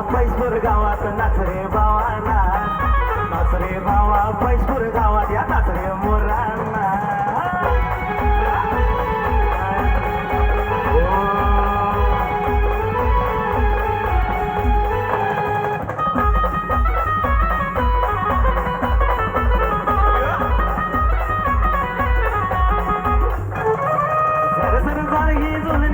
पैसपूर गावात नाचरे बावाना नाचरे भावा पैसपूर गावात या नाचरे मोरांना. हो. जुने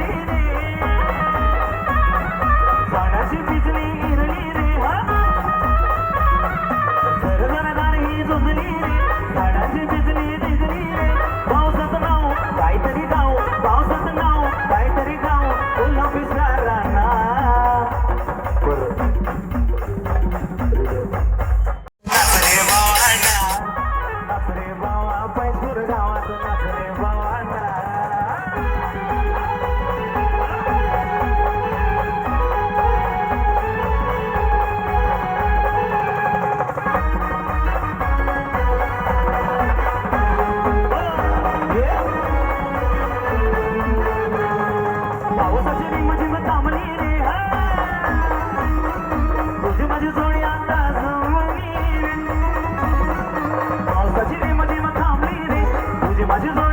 pai escuro da hora, I Hadi